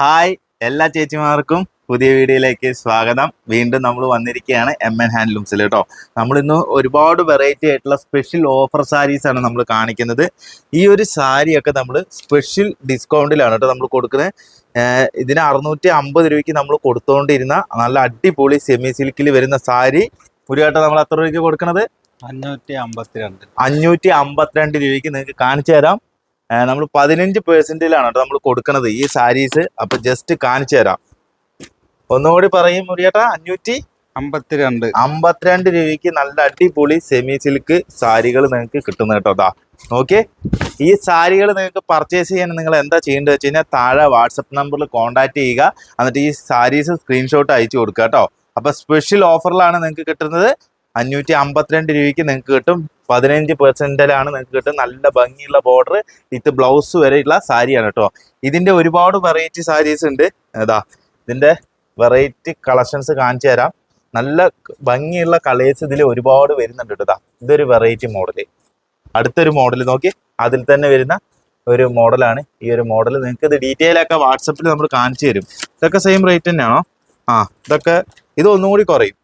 Hi എല്ലാ ചേച്ചിമാർക്കും പുതിയ വീഡിയോയിലേക്ക് സ്വാഗതം. വീണ്ടും നമ്മൾ വന്നിരിക്കുകയാണ് എം എൻ ഹാൻഡ്ലൂംസിൽ കേട്ടോ. നമ്മളിന്ന് ഒരുപാട് വെറൈറ്റി ആയിട്ടുള്ള സ്പെഷ്യൽ ഓഫർ സാരീസ് ആണ് നമ്മൾ കാണിക്കുന്നത്. ഈ ഒരു സാരിയൊക്കെ നമ്മൾ സ്പെഷ്യൽ ഡിസ്കൗണ്ടിലാണ് കേട്ടോ നമ്മൾ കൊടുക്കുന്നത്. ഇതിന് അറുന്നൂറ്റി അമ്പത് രൂപയ്ക്ക് നമ്മൾ കൊടുത്തുകൊണ്ടിരുന്ന നല്ല അടിപൊളി സെമി സിൽക്കിൽ വരുന്ന സാരി ഒരു നമ്മൾ എത്ര രൂപയ്ക്ക് കൊടുക്കുന്നത് അഞ്ഞൂറ്റി അമ്പത്തിരണ്ട് അഞ്ഞൂറ്റി അമ്പത്തിരണ്ട് രൂപയ്ക്ക് നിങ്ങൾക്ക് കാണിച്ചു തരാം. നമ്മൾ പതിനഞ്ച് പെർസെന്റിലാണ് കേട്ടോ നമ്മൾ കൊടുക്കുന്നത് ഈ സാരീസ് അപ്പൊ ജസ്റ്റ് കാണിച്ചു തരാം. ഒന്നുകൂടി പറയും മുറിയേട്ടാ അഞ്ഞൂറ്റി അമ്പത്തിരണ്ട്. അമ്പത്തിരണ്ട് രൂപയ്ക്ക് നല്ല അടിപൊളി സെമി സിൽക്ക് സാരികൾ നിങ്ങൾക്ക് കിട്ടുന്ന കേട്ടോ. അതാ ഓക്കെ ഈ സാരികൾ നിങ്ങൾക്ക് പർച്ചേസ് ചെയ്യാൻ നിങ്ങൾ എന്താ ചെയ്യേണ്ടത് വെച്ച് കഴിഞ്ഞാൽ താഴെ വാട്സപ്പ് നമ്പറിൽ കോൺടാക്ട് ചെയ്യുക. എന്നിട്ട് ഈ സാരീസ് സ്ക്രീൻഷോട്ട് അയച്ചു കൊടുക്കുക കേട്ടോ. അപ്പൊ സ്പെഷ്യൽ ഓഫറിലാണ് നിങ്ങൾക്ക് കിട്ടുന്നത്. അഞ്ഞൂറ്റി അമ്പത്തിരണ്ട് രൂപയ്ക്ക് നിങ്ങൾക്ക് കിട്ടും. പതിനഞ്ച് പെർസെന്റിലാണ് നിങ്ങൾക്ക് കിട്ടും. നല്ല ഭംഗിയുള്ള ബോർഡർ വിത്ത് ബ്ലൗസ് വരെയുള്ള സാരിയാണ് കേട്ടോ. ഇതിന്റെ ഒരുപാട് വെറൈറ്റി സാരീസ് ഉണ്ട്. അതാ ഇതിന്റെ വെറൈറ്റി കളക്ഷൻസ് കാണിച്ചു തരാം. നല്ല ഭംഗിയുള്ള കളേഴ്സ് ഇതിൽ ഒരുപാട് വരുന്നുണ്ട് കേട്ടോ. ഇതൊരു വെറൈറ്റി മോഡൽ അടുത്തൊരു മോഡൽ നോക്കി. അതിൽ തന്നെ വരുന്ന ഒരു മോഡലാണ് ഈ ഒരു മോഡൽ നിങ്ങൾക്ക് ഇത് ഡീറ്റെയിൽ ഒക്കെ വാട്സപ്പിൽ നമ്മൾ കാണിച്ചു തരും. ഇതൊക്കെ സെയിം റേറ്റ് തന്നെയാണോ? ആ ഇതൊക്കെ ഇത് ഒന്നും കൂടി കുറയും.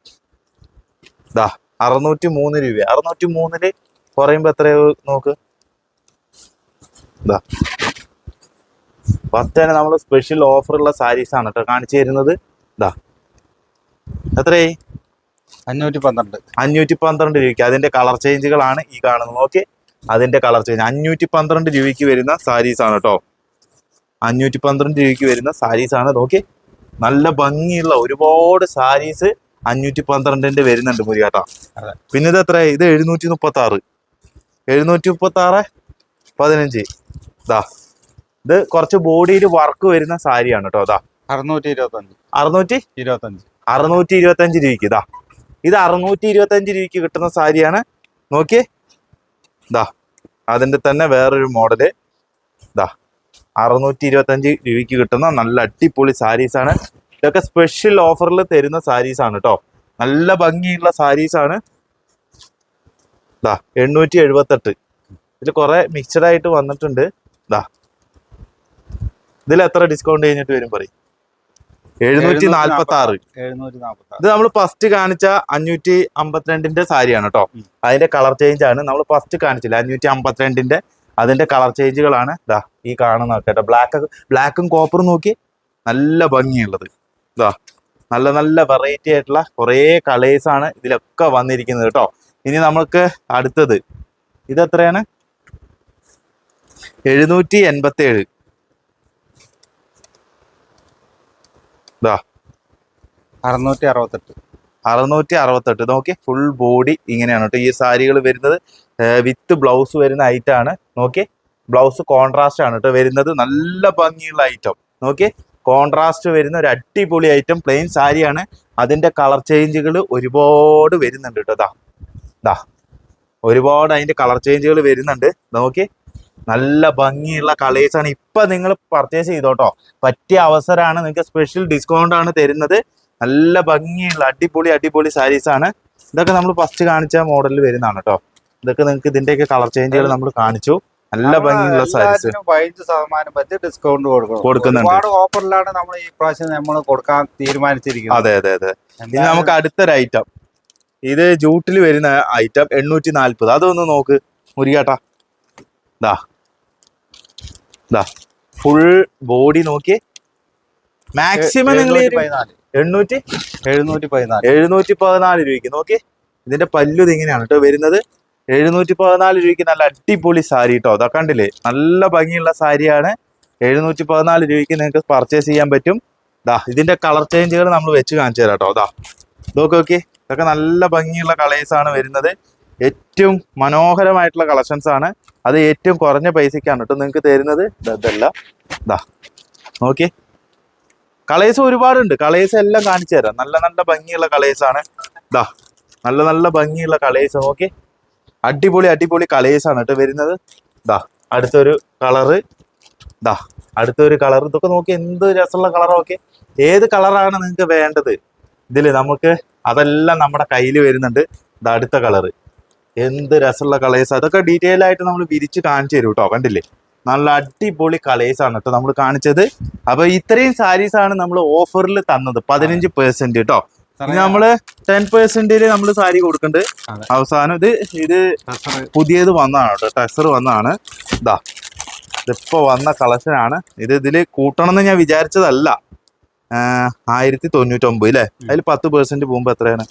ഇതാ അറുന്നൂറ്റി മൂന്ന് രൂപ അറുന്നൂറ്റി മൂന്നിൽ കുറയുമ്പോ എത്രയോ നോക്ക്? ഇതാ ഫസ്റ്റ് തന്നെ നമ്മൾ സ്പെഷ്യൽ ഓഫറുള്ള സാരീസ് ആണ് കേട്ടോ കാണിച്ചു തരുന്നത്. ഇതാ എത്രയായി? അഞ്ഞൂറ്റി പന്ത്രണ്ട് അഞ്ഞൂറ്റി പന്ത്രണ്ട് രൂപയ്ക്ക്. അതിന്റെ കളർ ചേഞ്ചുകളാണ് ഈ കാണുന്നത്. ഓക്കെ അതിന്റെ കളർ ചേഞ്ച് അഞ്ഞൂറ്റി പന്ത്രണ്ട് രൂപയ്ക്ക് വരുന്ന സാരീസ് ആണ് കേട്ടോ അഞ്ഞൂറ്റി പന്ത്രണ്ട് രൂപയ്ക്ക് വരുന്ന സാരീസ് ആണ്. ഓക്കെ നല്ല ഭംഗിയുള്ള ഒരുപാട് സാരീസ് അഞ്ഞൂറ്റി പന്ത്രണ്ടിന്റെ വരുന്നുണ്ട് മുരിയാട്ട. പിന്നെ ഇത് എത്ര ഇത് എഴുന്നൂറ്റി മുപ്പത്തി ആറ് എഴുന്നൂറ്റി മുപ്പത്തി ആറ് പതിനഞ്ച്. ഇതാ ഇത് കുറച്ച് ബോഡിയിൽ വർക്ക് വരുന്ന സാരിയാണ് കേട്ടോ അതാ അറുന്നൂറ്റി ഇരുപത്തഞ്ച് അറുന്നൂറ്റി? ഇരുപത്തഞ്ച്. അറുന്നൂറ്റി ഇരുപത്തഞ്ച് രൂപയ്ക്ക് ഇതാ ഇത് അറുന്നൂറ്റി ഇരുപത്തഞ്ച് രൂപയ്ക്ക് കിട്ടുന്ന സാരിയാണ്. നോക്കിയേ. ഇതാ അതിന്റെ തന്നെ വേറൊരു മോഡൽ. ഇതാ അറുന്നൂറ്റി ഇരുപത്തഞ്ച് രൂപയ്ക്ക് കിട്ടുന്ന നല്ല അടിപൊളി സാരീസ് ആണ് ഇതൊക്കെ സ്പെഷ്യൽ ഓഫറിൽ തരുന്ന സാരീസ് ആണ് കേട്ടോ നല്ല ഭംഗിയുള്ള സാരീസ് ആണ്. ദാ എണ്ണൂറ്റി എഴുപത്തെട്ട് ഇതിൽ കുറെ മിക്സഡ് ആയിട്ട് വന്നിട്ടുണ്ട്. ദാ. ഇതിൽ എത്ര ഡിസ്കൗണ്ട് കഴിഞ്ഞിട്ട് വരും പറയും? എഴുന്നൂറ്റി നാല്പത്തി ആറ് ഇത് നമ്മൾ ഫസ്റ്റ് കാണിച്ച അഞ്ഞൂറ്റി അമ്പത്തിരണ്ടിന്റെ സാരിയാണ് കേട്ടോ അതിന്റെ കളർ ചേഞ്ച് ആണ്. നമ്മൾ ഫസ്റ്റ് കാണിച്ചില്ല അഞ്ഞൂറ്റി അമ്പത്തിരണ്ടിന്റെ അതിന്റെ കളർ ചേഞ്ചുകളാണ് ഇതാ ഈ കാണുന്ന കേട്ടോ. ബ്ലാക്ക് ബ്ലാക്കും കോപ്പറും നോക്കി നല്ല ഭംഗിയുള്ളത്. ഇതാ നല്ല നല്ല വെറൈറ്റി ആയിട്ടുള്ള കുറേ കളേഴ്സ് ആണ് ഇതിലൊക്കെ വന്നിരിക്കുന്നത് കേട്ടോ ഇനി നമുക്ക് അടുത്തത്. ഇത് എത്രയാണ് എഴുന്നൂറ്റി എൺപത്തി ഏഴ് ഇതാ അറുന്നൂറ്റി അറുപത്തെട്ട് അറുന്നൂറ്റി അറുപത്തെട്ട് നോക്കി ഫുൾ ബോഡി ഇങ്ങനെയാണ് കേട്ടോ ഈ സാരികൾ വരുന്നത്. വിത്ത് ബ്ലൗസ് വരുന്ന ഐറ്റം ആണ്. നോക്കി ബ്ലൗസ് കോൺട്രാസ്റ്റ് ആണ് കേട്ടോ വരുന്നത്. നല്ല ഭംഗിയുള്ള ഐറ്റം നോക്കി കോൺട്രാസ്റ്റ് വരുന്ന ഒരു അടിപൊളി ഐറ്റം പ്ലെയിൻ സാരിയാണ് അതിന്റെ കളർ ചേഞ്ചുകൾ ഒരുപാട് വരുന്നുണ്ട് കേട്ടോ ദാ. ദാ. ഒരുപാട് അതിന്റെ കളർ ചേഞ്ചുകൾ വരുന്നുണ്ട്. നോക്കി നല്ല ഭംഗിയുള്ള കളേഴ്സ് ആണ്. ഇപ്പൊ നിങ്ങൾ പർച്ചേസ് ചെയ്തോട്ടോ. പറ്റിയ അവസരമാണ് നിങ്ങൾക്ക് സ്പെഷ്യൽ ഡിസ്കൗണ്ട് ആണ് തരുന്നത്. നല്ല ഭംഗിയുള്ള അടിപൊളി അടിപൊളി സാരീസ് ആണ്. ഇതൊക്കെ നമ്മൾ ഫസ്റ്റ് കാണിച്ച മോഡലിൽ വരുന്നതാണ് കേട്ടോ ഇതൊക്കെ നിങ്ങൾക്ക് ഇതിന്റെയൊക്കെ കളർ ചേഞ്ചുകൾ നമ്മൾ കാണിച്ചു. നല്ല ഭംഗിയുള്ള സാരീസ് പതിനഞ്ച് ശതമാനം പറ്റി ഡിസ്കൗണ്ട് കൊടുക്കും കൊടുക്കുന്നുണ്ട്. ഒരുപാട് ഓഫറിലാണ് നമ്മൾ ഈ പ്രാവശ്യം നമ്മൾ കൊടുക്കാൻ തീരുമാനിച്ചിരിക്കുന്നത്. അതെ അതെ അതെ. ഇനി നമുക്ക് അടുത്തൊരു ഐറ്റം ഇത് ജൂട്ടിൽ വരുന്ന ഐറ്റം എണ്ണൂറ്റി നാൽപ്പത് അതൊന്ന് നോക്ക് മുരികാട്ടാ. ദാ. ദാ. ഫുൾ ബോഡി നോക്കി. മാക്സിമം നിങ്ങൾ എണ്ണൂറ്റി? എഴുന്നൂറ്റി പതിനാല്. എഴുന്നൂറ്റി പതിനാല് രൂപയ്ക്ക്. നോക്കി. ഇതിന്റെ പല്ലു ഇത് ഇങ്ങനെയാണ് കേട്ടോ വരുന്നത്. എഴുന്നൂറ്റി പതിനാല് രൂപയ്ക്ക് നല്ല അടിപൊളി സാരി കേട്ടോ അതാ കണ്ടില്ലേ? നല്ല ഭംഗിയുള്ള സാരിയാണ്. എഴുന്നൂറ്റി പതിനാല് രൂപയ്ക്ക് നിങ്ങൾക്ക് പർച്ചേസ് ചെയ്യാൻ പറ്റും. ദാ ഇതിന്റെ കളർ ചേഞ്ചുകൾ നമ്മൾ വെച്ച് കാണിച്ചു തരാം കേട്ടോ അതാ ഇതൊക്കെ ഓക്കെ ഇതൊക്കെ നല്ല ഭംഗിയുള്ള കളേഴ്സ് ആണ് വരുന്നത്. ഏറ്റവും മനോഹരമായിട്ടുള്ള കളക്ഷൻസ് ആണ്. അത് ഏറ്റവും കുറഞ്ഞ പൈസക്കാണ് കേട്ടോ നിങ്ങൾക്ക് തരുന്നത്. ദാ ഇതല്ല. ദാ നോക്കി കളേഴ്സ് ഒരുപാടുണ്ട്. കളേഴ്സ് എല്ലാം കാണിച്ചു തരാം. നല്ല നല്ല ഭംഗിയുള്ള കളേഴ്സ് ആണ്. ദാ നല്ല നല്ല ഭംഗിയുള്ള കളേഴ്സ് നോക്കി അടിപൊളി അടിപൊളി കളേഴ്സ് ആണ് കേട്ടോ വരുന്നത്. ദാ അടുത്തൊരു കളറ്. ദാ അടുത്തൊരു കളർ ഇതൊക്കെ നോക്കി എന്ത് രസമുള്ള കളറൊക്കെ ഏത് കളറാണ് നിങ്ങൾക്ക് വേണ്ടത്? ഇതിൽ നമുക്ക് അതെല്ലാം നമ്മുടെ കയ്യിൽ വരുന്നുണ്ട്. ഇത് അടുത്ത കളറ്. എന്ത് രസമുള്ള കളേഴ്സ്. അതൊക്കെ ഡീറ്റെയിൽ ആയിട്ട് നമ്മൾ വിരിച്ച് കാണിച്ചു തരും കേട്ടോ കണ്ടില്ലേ? നല്ല അടിപൊളി കളേഴ്സ് ആണ് കേട്ടോ നമ്മൾ കാണിച്ചത്. അപ്പൊ ഇത്രയും സാരീസ് ആണ് നമ്മൾ ഓഫറിൽ തന്നത്. പതിനഞ്ച് പെർസെന്റ് കേട്ടോ. നമ്മൾ ടെൻ പെർസെന്റേജ് നമ്മൾ സാരി കൊടുക്കുന്നുണ്ട് അവസാനം ഇത് ഇത് പുതിയത് വന്നതാണ് കേട്ടോ. ടെസർ വന്നതാണ്. ഇതാ ഇതിപ്പോ വന്ന കളക്ഷൻ ആണ് ഇത് ഇതിൽ കൂട്ടണം എന്ന് ഞാൻ വിചാരിച്ചതല്ല. ആയിരത്തി തൊണ്ണൂറ്റൊമ്പത് അല്ലേ അതിൽ പത്ത് പെർസെന്റ് പോകുമ്പോ എത്രയാണ്.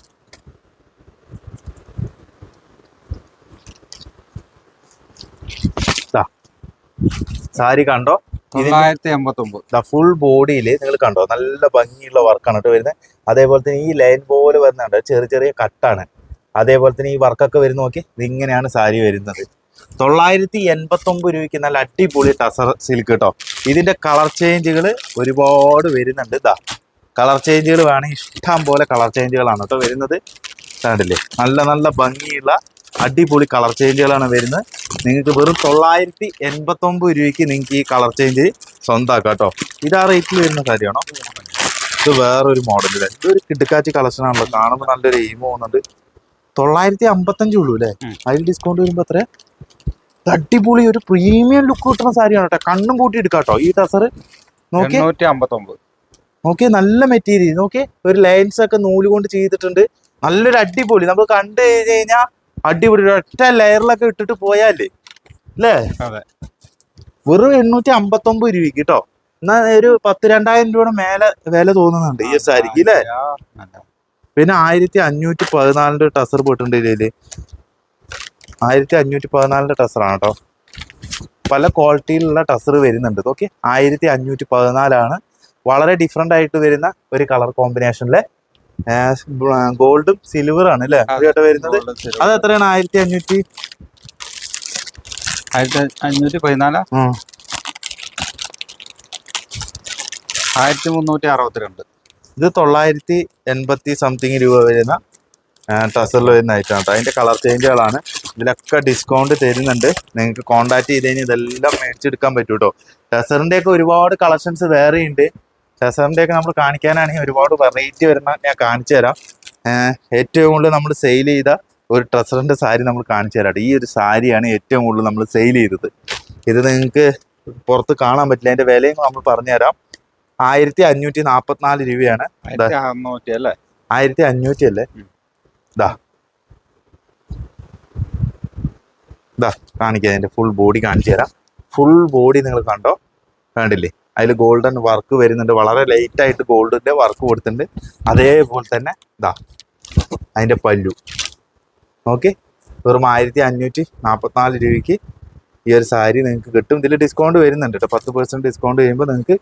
സാരി കണ്ടോ? തൊള്ളായിരത്തി എൺപത്തി ഒമ്പത് ഫുൾ ബോഡിയിൽ നിങ്ങൾ കണ്ടോ? നല്ല ഭംഗിയുള്ള വർക്കാണ് കേട്ടോ വരുന്നത് അതേപോലെ തന്നെ ഈ ലൈൻ പോലെ വരുന്നുണ്ട്. ചെറിയ ചെറിയ കട്ടാണ് അതേപോലെ തന്നെ ഈ വർക്കൊക്കെ വരുന്ന നോക്കി. ഇതിങ്ങനെയാണ് സാരി വരുന്നത്. തൊള്ളായിരത്തി എൺപത്തി ഒമ്പത് രൂപയ്ക്ക് നല്ല അടിപൊളി ടസർ സിൽക്ക് കേട്ടോ. ഇതിന്റെ കളർ ചേഞ്ചുകൾ ഒരുപാട് വരുന്നുണ്ട്. ഇതാ കളർ ചേഞ്ചുകൾ വേണമെങ്കിൽ ഇഷ്ടം പോലെ കളർ ചേഞ്ചുകളാണ് കേട്ടോ വരുന്നത്. കണ്ടില്ലേ? നല്ല നല്ല ഭംഗിയുള്ള അടിപൊളി കളർ ചേഞ്ചുകളാണ് വരുന്നത്. നിങ്ങൾക്ക് വെറും തൊള്ളായിരത്തി എൺപത്തി ഒമ്പത് രൂപയ്ക്ക് നിങ്ങൾക്ക് ഈ കളർ ചേഞ്ച് സ്വന്തമാക്കാം കേട്ടോ. ഇത് ആ റേറ്റിൽ വരുന്ന കാര്യമാണോ ഇത് വേറൊരു മോഡലിൽ ഇതൊരു കിടക്കാച്ചി കളക്ഷൻ ആണല്ലോ. കാണുമ്പോൾ നല്ലൊരു എയിം പോകുന്നുണ്ട്. തൊള്ളായിരത്തി അമ്പത്തഞ്ചേ ഉള്ളൂ അല്ലേ? അതിൽ ഡിസ്കൗണ്ട് വരുമ്പോൾ എത്ര അടിപൊളി ഒരു പ്രീമിയം ലുക്ക് കിട്ടുന്ന സാരിയാണ് കേട്ടോ. കണ്ണും പൂട്ടി എടുക്കാം കേട്ടോ. ഈ ടസർ നോക്കി എണ്ണൂറ്റി അമ്പത്തി ഒമ്പത് നോക്കി നല്ല മെറ്റീരിയൽ നോക്കി ഒരു ലൈൻസ് ഒക്കെ നൂൽ കൊണ്ട് ചെയ്തിട്ടുണ്ട്. നല്ലൊരു അടിപൊളി. നമ്മൾ കണ്ടു കഴിഞ്ഞു കഴിഞ്ഞാൽ അടിപൊളി ഒറ്റ ലെയറിലൊക്കെ ഇട്ടിട്ട് പോയാലേ അല്ലേ വെറും എണ്ണൂറ്റി അമ്പത്തി ഒമ്പത് രൂപയ്ക്ക് കേട്ടോ എന്നാ ഒരു പത്ത് രണ്ടായിരം രൂപയുടെ മേലെ വില തോന്നുന്നുണ്ട് ഈ സാരിക്ക് അല്ലേ പിന്നെ ആയിരത്തി അഞ്ഞൂറ്റി പതിനാലിന്റെ ടസർ പോയിട്ടുണ്ട് ഇതിൽ. ആയിരത്തി അഞ്ഞൂറ്റി പതിനാലിന്റെ ടസറാണ് കേട്ടോ പല ക്വാളിറ്റിയിലുള്ള ടസർ വരുന്നുണ്ട്. ഓക്കെ ആയിരത്തി അഞ്ഞൂറ്റി പതിനാലാണ് വളരെ ഡിഫറെന്റ് ആയിട്ട് വരുന്ന ഒരു കളർ കോമ്പിനേഷനിലെ ഗോൾഡും സിൽവർ ആണ് അല്ലേ? അതെ. വരുന്നത്. അത് എത്രയാണ്? ആയിരത്തി അഞ്ഞൂറ്റി ആയിരത്തി അഞ്ഞൂറ്റി പതിനാല്? ആയിരത്തി മുന്നൂറ്റി അറുപത്തിരണ്ട്. ഇത് തൊള്ളായിരത്തി എൺപത്തി സംതിങ് രൂപ വരുന്ന ടസറിൽ വരുന്ന ഐറ്റം കേട്ടോ. അതിന്റെ കളർ ചേഞ്ചുകളാണ് ഇതിലൊക്കെ ഡിസ്കൗണ്ട് തരുന്നുണ്ട്. നിങ്ങൾക്ക് കോൺടാക്ട് ചെയ്ത് കഴിഞ്ഞാൽ ഇതെല്ലാം മേടിച്ചെടുക്കാൻ പറ്റും കേട്ടോ ടസറിന്റെ ഒക്കെ ഒരുപാട് കളക്ഷൻസ് വേറെയുണ്ട്. ഉണ്ട് ടസറിന്റെ ഒക്കെ നമ്മൾ കാണിക്കാനാണെങ്കിൽ ഒരുപാട് വെറൈറ്റി വരുന്ന ഞാൻ കാണിച്ചു തരാം. ഏറ്റവും കൂടുതൽ നമ്മൾ സെയിൽ ചെയ്ത ഒരു ട്രസറിന്റെ സാരി നമ്മൾ കാണിച്ചു തരാം. ഈ ഒരു സാരിയാണ് ഏറ്റവും കൂടുതൽ നമ്മൾ സെയിൽ ചെയ്തത്. ഇത് നിങ്ങൾക്ക് പുറത്ത് കാണാൻ പറ്റില്ല. അതിന്റെ വിലയും നമ്മൾ പറഞ്ഞുതരാം ആയിരത്തി അഞ്ഞൂറ്റി നാൽപ്പത്തിനാല് രൂപയാണ്. ആയിരത്തി അഞ്ഞൂറ്റി അല്ലേ? ഇതാ ദാ. ദാ കാണിക്കാം. അതിന്റെ ഫുൾ ബോഡി കാണിച്ചു തരാം. ഫുൾ ബോഡി നിങ്ങൾ കണ്ടോ? കണ്ടില്ലേ? അതിൽ ഗോൾഡൻ വർക്ക് വരുന്നുണ്ട്. വളരെ ലൈറ്റ് ആയിട്ട് ഗോൾഡിന്റെ വർക്ക് കൊടുത്തിട്ടുണ്ട്. അതേപോലെ തന്നെ ഇതാ അതിന്റെ പല്ലു. ഓക്കെ വെറും ആയിരത്തി അഞ്ഞൂറ്റി നാൽപ്പത്തിനാല് രൂപയ്ക്ക് ഈ ഒരു സാരി നിങ്ങൾക്ക് കിട്ടും. ഇതിൽ ഡിസ്കൗണ്ട് വരുന്നുണ്ട് കേട്ടോ പത്ത് ഡിസ്കൗണ്ട് ചെയ്യുമ്പോൾ നിങ്ങൾക്ക്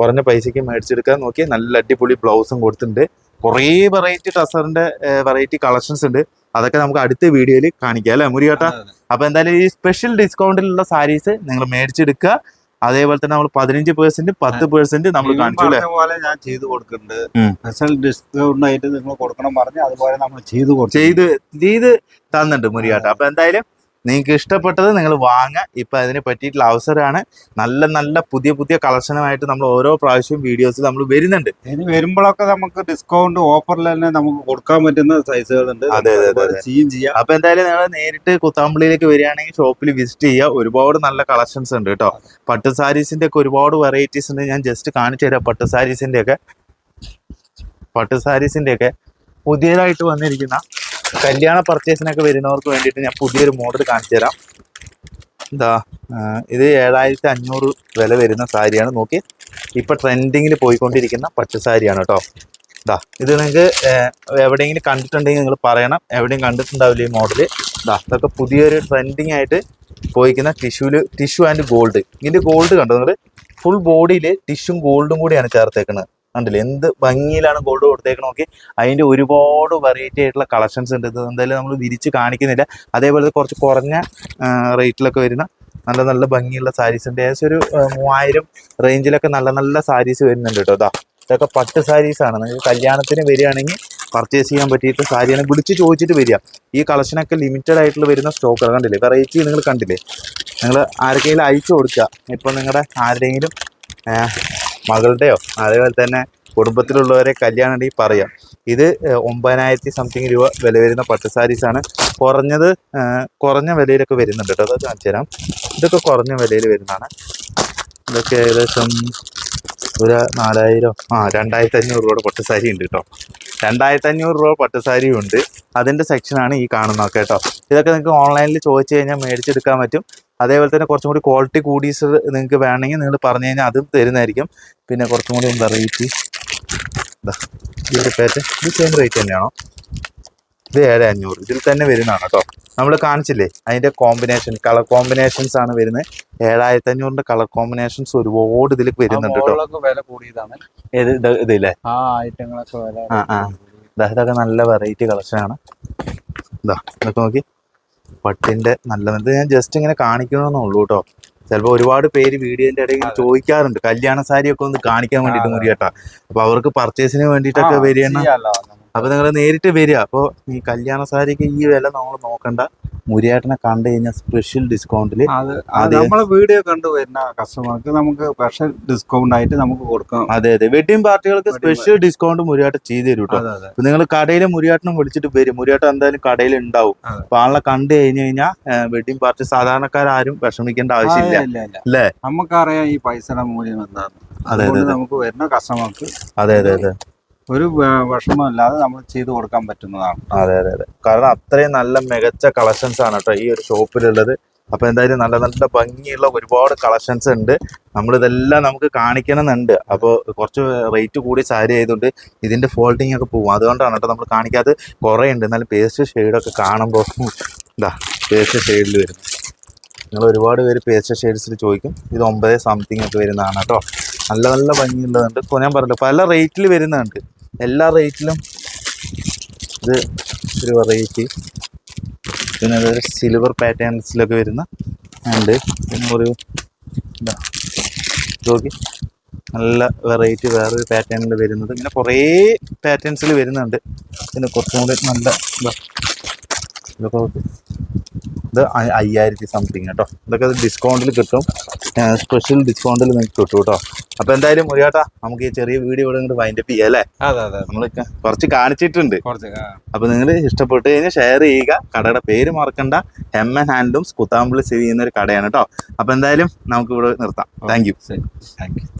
കുറഞ്ഞ പൈസയ്ക്ക് മേടിച്ചെടുക്കാൻ നോക്കി. നല്ല അടിപൊളി ബ്ലൗസും കൊടുത്തിട്ടുണ്ട്. കുറേ വെറൈറ്റി ടസറിന്റെ വെറൈറ്റി കളക്ഷൻസ് ഉണ്ട്. അതൊക്കെ നമുക്ക് അടുത്ത വീഡിയോയിൽ കാണിക്കാം. അല്ലേ മുരിയേട്ടാ അപ്പോൾ എന്തായാലും ഈ സ്പെഷ്യൽ ഡിസ്കൗണ്ടിലുള്ള സാരീസ് നിങ്ങൾ മേടിച്ചെടുക്കുക. അതേപോലെ തന്നെ നമ്മൾ പതിനഞ്ച് പെർസെന്റ് പത്ത് പെർസെന്റ് നമ്മൾ കാണിച്ചു പോലെ ഞാൻ ചെയ്തു കൊടുക്കുന്നുണ്ട്. സ്പെഷ്യൽ ഡിസ്കൗണ്ട് ആയിട്ട് നിങ്ങൾ കൊടുക്കണം പറഞ്ഞ് അതുപോലെ നമ്മൾ ചെയ്തു ചെയ്ത് ചെയ്ത് തന്നിട്ടുണ്ട് മുരിയാട്ട. അപ്പൊ എന്തായാലും നിങ്ങൾക്ക് ഇഷ്ടപ്പെട്ടത് നിങ്ങൾ വാങ്ങുക. ഇപ്പം അതിനെ പറ്റിയിട്ടുള്ള അവസരമാണ്. നല്ല നല്ല പുതിയ പുതിയ കളക്ഷനുമായിട്ട് നമ്മൾ ഓരോ പ്രാവശ്യവും വീഡിയോസ് നമ്മൾ വരുന്നുണ്ട്. ഇനി വരുമ്പോഴൊക്കെ നമുക്ക് ഡിസ്കൗണ്ട് ഓഫറിൽ തന്നെ നമുക്ക് കൊടുക്കാൻ പറ്റുന്ന സൈസുകളുണ്ട് അതെ, അതെ, അതെ. ചെയ്യും ചെയ്യാം. അപ്പം എന്തായാലും നിങ്ങൾ നേരിട്ട് കുത്താമ്പള്ളിയിലേക്ക് വരികയാണെങ്കിൽ ഷോപ്പിൽ വിസിറ്റ് ചെയ്യുക. ഒരുപാട് നല്ല കളക്ഷൻസ് ഉണ്ട് കേട്ടോ. പട്ടു സാരീസിന്റെ ഒക്കെ ഒരുപാട് വെറൈറ്റീസ് ഉണ്ട്. ഞാൻ ജസ്റ്റ് കാണിച്ചു തരാം പട്ടു സാരീസിന്റെ ഒക്കെ. പട്ടു സാരീസിന്റെ ഒക്കെ പുതിയതായിട്ട് വന്നിരിക്കുന്ന കല്യാണ പർച്ചേസിനൊക്കെ വരുന്നവർക്ക് വേണ്ടിയിട്ട് ഞാൻ പുതിയൊരു മോഡൽ കാണിച്ചു തരാം. എന്താ ഇത് ഏഴായിരത്തി അഞ്ഞൂറ് വില വരുന്ന സാരിയാണ്. നോക്കി ഇപ്പോൾ ട്രെൻഡിങ്ങിൽ പോയിക്കൊണ്ടിരിക്കുന്ന പച്ച സാരിയാണ് കേട്ടോ. ഇതാ ഇത് നിങ്ങൾക്ക് എവിടെയെങ്കിലും കണ്ടിട്ടുണ്ടെങ്കിൽ നിങ്ങൾ പറയണം. എവിടെയും കണ്ടിട്ടുണ്ടാവില്ല ഈ മോഡൽ ഇതാ ഇതൊക്കെ പുതിയൊരു ട്രെൻഡിങ് ആയിട്ട് പോയിക്കുന്ന ടിഷ്യൂൽ ടിഷ്യൂ ആൻഡ് ഗോൾഡ് ഇതിന്റെ ഗോൾഡ് കണ്ടോ നിങ്ങൾ? ഫുൾ ബോഡിയിൽ ടിഷ്യൂം ഗോൾഡും കൂടിയാണ് ചേർത്തേക്കുന്നത്. കണ്ടില്ലേ? എന്ത് ഭംഗിയിലാണ് ഗോൾഡ് കൊടുത്തേക്കണ നോക്കി അതിന്റെ ഒരുപാട് വെറൈറ്റി ആയിട്ടുള്ള കളക്ഷൻസ് ഉണ്ട്. ഇത് എന്തായാലും നമ്മൾ വിരിച്ച് കാണിക്കുന്നില്ല. അതേപോലെ കുറച്ച് കുറഞ്ഞ റേറ്റിലൊക്കെ വരുന്ന നല്ല നല്ല ഭംഗിയുള്ള സാരീസ് ഉണ്ട്. ഏകദേശം ഒരു മൂവായിരം റേഞ്ചിലൊക്കെ നല്ല നല്ല സാരീസ് വരുന്നുണ്ട് കേട്ടോ. അതാ ഇതൊക്കെ പട്ട് സാരീസാണ് നിങ്ങൾക്ക് കല്യാണത്തിന് വരികയാണെങ്കിൽ പർച്ചേസ് ചെയ്യാൻ പറ്റിയിട്ട് സാരിയാണ് വിളിച്ച് ചോദിച്ചിട്ട് വരിക. ഈ കളക്ഷനൊക്കെ ലിമിറ്റഡ് ആയിട്ടുള്ള വരുന്ന സ്റ്റോക്ക് കണ്ടില്ലേ? വെറൈറ്റി നിങ്ങൾ കണ്ടില്ലേ? നിങ്ങൾ ആർക്കെങ്കിലും അയച്ചു കൊടുക്കുക. ഇപ്പം നിങ്ങളുടെ ആരുടെയെങ്കിലും മകളുടെയോ അതേപോലെ തന്നെ കുടുംബത്തിലുള്ളവരെ കല്യാണം ഉണ്ടെങ്കിൽ പറയാം. ഇത് ഒമ്പതിനായിരത്തി സംതിങ് രൂപ വില വരുന്ന പട്ട് സാരീസാണ് കുറഞ്ഞത് കുറഞ്ഞ വിലയിലൊക്കെ വരുന്നുണ്ട് കേട്ടോ. അതൊക്കെ കാണിച്ചു തരാം. ഇതൊക്കെ കുറഞ്ഞ വിലയിൽ വരുന്നതാണ്. ഇതൊക്കെ ഏകദേശം ഒരു നാലായിരം ആ രണ്ടായിരത്തി അഞ്ഞൂറ് രൂപയുടെ പട്ട് സാരി ഉണ്ട് കേട്ടോ. രണ്ടായിരത്തി അഞ്ഞൂറ് രൂപ പട്ട് സാരിയും ഉണ്ട്. അതിന്റെ സെക്ഷനാണ് ഈ കാണുന്നതൊക്കെ കേട്ടോ. ഇതൊക്കെ നിങ്ങൾക്ക് ഓൺലൈനിൽ ചോദിച്ചു കഴിഞ്ഞാൽ മേടിച്ചെടുക്കാൻ പറ്റും. അതേപോലെ തന്നെ കുറച്ചും കൂടി ക്വാളിറ്റി കൂടീസ് നിങ്ങൾക്ക് വേണമെങ്കിൽ നിങ്ങൾ പറഞ്ഞു കഴിഞ്ഞാൽ അതും തരുന്നതായിരിക്കും. പിന്നെ കുറച്ചും കൂടി എന്താ ഈ ഒരു പേറ്റ് ഇത് സെയിം റേറ്റ് തന്നെയാണോ? ഇത് ഏഴ് അഞ്ഞൂറ്. ഇതിൽ തന്നെ വരുന്നതാണ് കേട്ടോ നമ്മൾ കാണിച്ചില്ലേ? അതിന്റെ കോമ്പിനേഷൻ കളർ കോമ്പിനേഷൻസ് ആണ് വരുന്നത്. ഏഴായിരത്തി അഞ്ഞൂറിന്റെ കളർ കോമ്പിനേഷൻസ് ഒരുപാട് ഇതിൽ വരുന്നുണ്ട് കേട്ടോ വില കൂടിയതാണ്. ഇതില്ലേ? ഇതൊക്കെ നല്ല വെറൈറ്റി കളക്ഷനാണ് ആണ്. ഇതാ ഇതൊക്കെ നോക്കി. പട്ടിന്റെ നല്ലത് ഞാൻ ജസ്റ്റ് ഇങ്ങനെ കാണിക്കണമെന്നേ ഉള്ളൂ കേട്ടോ. ചിലപ്പോൾ ഒരുപാട് പേര് വീഡിയോന്റെ ഇടയിൽ. ചോദിക്കാറുണ്ട്. കല്യാണ സാരി ഒക്കെ ഒന്ന് കാണിക്കാൻ വേണ്ടിയിട്ട് അതെ. മുരിയേട്ടാ അപ്പൊ അവർക്ക് പർച്ചേസിന് വേണ്ടിയിട്ടൊക്കെ വരികയാണ്. ചെയ്യാലോ നമുക്ക്. അപ്പൊ നിങ്ങൾ നേരിട്ട് വരിക. അപ്പോൾ ഈ കല്യാണ സാരിക്ക് ഈ വില നമ്മൾ നോക്കണ്ട. മുരിയാട്ടനെ കണ്ടു കഴിഞ്ഞാൽ സ്പെഷ്യൽ ഡിസ്കൗണ്ടിൽ. നമ്മളെ വീഡിയോ കണ്ടു വരുന്ന കസ്റ്റമർക്ക് നമുക്ക് സ്പെഷ്യൽ ഡിസ്കൗണ്ട് ആയിട്ട് നമുക്ക് കൊടുക്കാം. അതെ അതെ. വെഡിങ് പാർട്ടികൾക്ക് സ്പെഷ്യൽ ഡിസ്കൗണ്ട് മുരിയാട്ട് ചെയ്തു തരും കേട്ടോ നിങ്ങൾ കടയിൽ മുരിയാട്ടനും വിളിച്ചിട്ട് വരും. മുരിയാട്ടം എന്തായാലും കടയിൽ ഉണ്ടാവും. അപ്പൊ ആളെ കണ്ടു കഴിഞ്ഞു കഴിഞ്ഞാൽ വെഡിങ് പാർട്ടി സാധാരണക്കാരും വിഷമിക്കേണ്ട ആവശ്യമില്ല. അല്ലേ? നമുക്കറിയാം ഈ പൈസയുടെ മൂല്യം എന്താണ് അതെ അതെ നമുക്ക് വരുന്ന കസ്റ്റമർക്ക് അതെ അതെ അതെ. ഒരു വിഷമമില്ലാതെ നമ്മൾ ചെയ്തു കൊടുക്കാൻ പറ്റുന്നതാണ്. അതെ അതെ അതെ. കാരണം അത്രയും നല്ല മികച്ച കളക്ഷൻസ് ആണ് കേട്ടോ ഈ ഒരു ഷോപ്പിലുള്ളത് അപ്പൊ എന്തായാലും നല്ല നല്ല ഭംഗിയുള്ള ഒരുപാട് കളക്ഷൻസ് ഉണ്ട്. നമ്മൾ ഇതെല്ലാം നമുക്ക് കാണിക്കണമെന്നുണ്ട്. അപ്പോൾ കുറച്ച് റേറ്റ് കൂടി സാരി ആയതുകൊണ്ട് ഇതിന്റെ ഫോൾട്ടിങ് ഒക്കെ പോകും അതുകൊണ്ടാണ് കേട്ടോ നമ്മൾ കാണിക്കാത്ത കുറേ ഉണ്ട്. എന്നാലും പേസ്റ്റ് ഷെയ്ഡൊക്കെ കാണുമ്പോൾ ഇതാ പേസ്റ്റ് ഷെയ്ഡിൽ വരും. നിങ്ങൾ ഒരുപാട് പേര് പേസ്റ്റ് ഷെയ്ഡ്സിൽ ചോദിക്കും. ഇത് ഒമ്പത് സംതിങ് ഒക്കെ വരുന്നതാണ് കേട്ടോ. നല്ല നല്ല ഭംഗിയുള്ളതുണ്ട്. ഞാൻ പറഞ്ഞു പല റേറ്റിൽ വരുന്നുണ്ട് എല്ലാ റേറ്റിലും ഇത് ഒരു വെറൈറ്റി പിന്നെ അതൊരു സിൽവർ പാറ്റേൺസിലൊക്കെ വരുന്ന ഉണ്ട് പിന്നെ ഒരു എന്താ നോക്കി നല്ല വെറൈറ്റി വേറൊരു പാറ്റേണിൽ വരുന്നത്. ഇങ്ങനെ കുറേ പാറ്റേൺസിൽ വരുന്നുണ്ട്. പിന്നെ കുറച്ചും കൂടി നല്ല ഇതാ. ഇതൊക്കെ. ഇത് അയ്യായിരത്തി സംതിങ് കേട്ടോ. ഇതൊക്കെ ഡിസ്കൗണ്ടിൽ കിട്ടും. സ്പെഷ്യൽ ഡിസ്കൗണ്ടിൽ നിങ്ങൾക്ക് കിട്ടും കേട്ടോ. അപ്പോൾ എന്തായാലും ഒരു നമുക്ക് ഈ ചെറിയ വീഡിയോ ഇവിടെ ഇങ്ങോട്ട് വൈൻഡപ്പ് ചെയ്യാം അല്ലേ? അതെ അതെ നമ്മൾ കുറച്ച് കാണിച്ചിട്ടുണ്ട്. അപ്പൊ നിങ്ങൾ ഇഷ്ടപ്പെട്ടു കഴിഞ്ഞാൽ ഷെയർ ചെയ്യുക. കടയുടെ പേര് മറക്കണ്ട. എം എൻ ഹാൻഡ്ലൂംസ് കുത്താമ്പിളി സ്ഥിതി ചെയ്യുന്ന ഒരു കടയാണ് കേട്ടോ. അപ്പൊ എന്തായാലും നമുക്ക് ഇവിടെ നിർത്താം. Thank you thank you